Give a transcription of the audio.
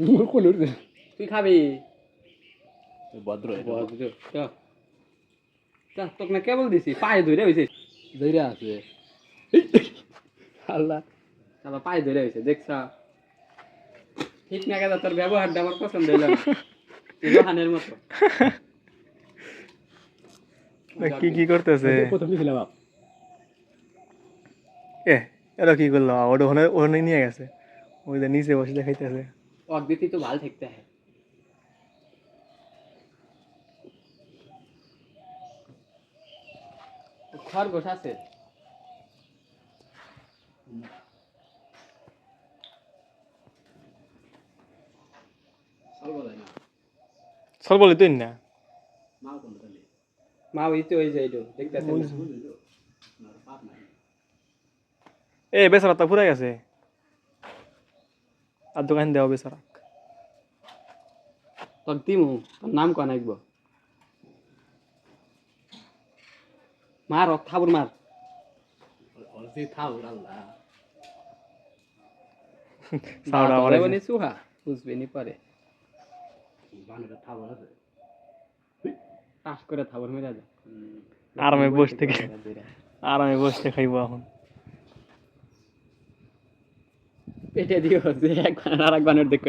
তুই খাবি? ভদ্র ভদ্র তোকে না কেবল দিছি পায়ে ধরে হয়েছে ধৈর্য আছে। আল্লাহ। তারপর পায়ে ধরে হয়েছে দেখছ ঠিক না গেছে তোর ব্যবহারটা আমার পছন্দ হইল না। মতো। কি কি করতেছে? প্রথম দিয়েছিলাম বাপ এ এরা কি করল? ওটা ওখানে ওখানে নিয়ে গেছে। ওই যে নিচে বসে দেখাইতেছে। তো ভালো থাকতে হয়। খরগোশ আছে? চল বলি তুই না। মা ওই তো ওই যাইলো দেখতেছেন এ বেচারা তা ফুরাই গেছে। আর দোকান দেওয়া তোর দিমু তোর নাম কন আইব মার অক থাবুর মার। অলসি থাও আল্লাহ। মারাইছে। বলে সুহা বুঝবে নি পরে। বানটা থাও আছে। টাস করে থাবুর মেরা আরামে বসে থেকে আরামে বসতে খাইবো এখন। পেটে দিও যে এক আর এক বানার দেখ